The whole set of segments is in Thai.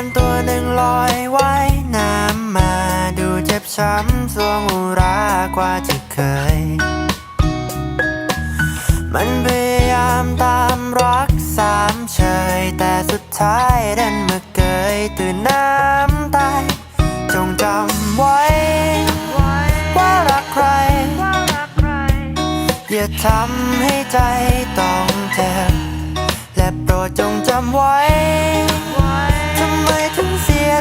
อนตัวหนึ่งลอยไว้น้ำมาดูเจ็บช้ำสวงอุรากว่าที่เคย มันพยายามตามรักสามเฉย แต่สุดท้ายดันมาเกยตื่นน้ำตายจงจำไว้ ว่ารักใคร อย่าทำให้ใจต้องเจ็บและโปรดจงจำไว้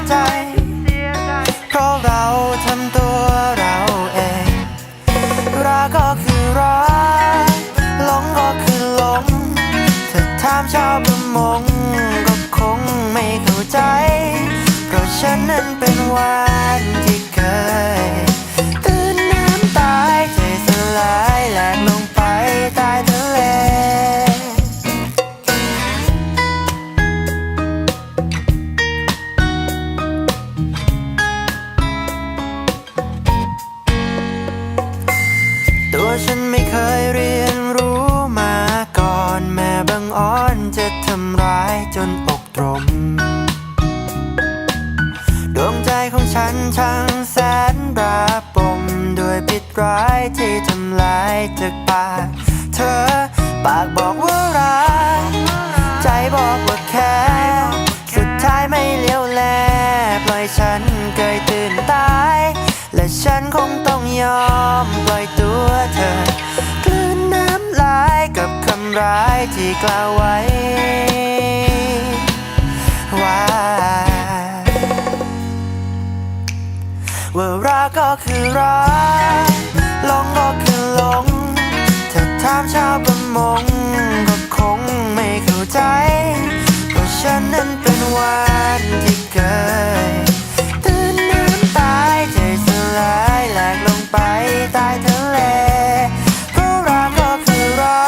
ใจ เพราะเราทำตัวเราเอง รักก็คือรักหลงก็คือหลงถ้าถามชาวประมงก็คงไม่เข้าใจ เพราะฉันนั้นเป็นวาน ฉันช่างแสนระปมด้วยพิษร้ายที่ทำลายจากปาก เธอปากบอกว่ารักใจบอกว่าแค่สุดท้ายไม่เลี้ยวแลปล่อยฉันเกยตื่นตาย และฉันคงต้องยอมปล่อยตัวเธอ กลืนน้ำลายกับคำร้ายที่กล่าวไว้ คือรักลงก็คือหลงถ้าถามชาวประมงก็คงไม่เข้าใจเพราะฉันนั้นเป็นวันที่เกิดตื่นน้ำตายใจสลายแหลกลงไปใต้ทะเลเพราะรักก็คือรั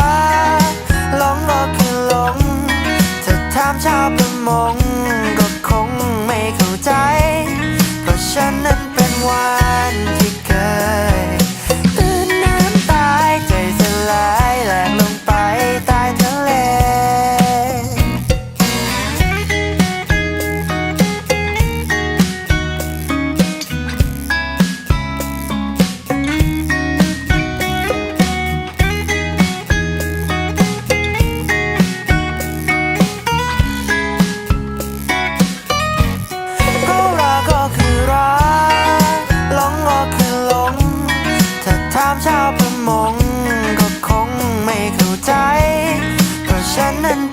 กหลงก็คือหลงถ้าถามชาวประมง someone shanan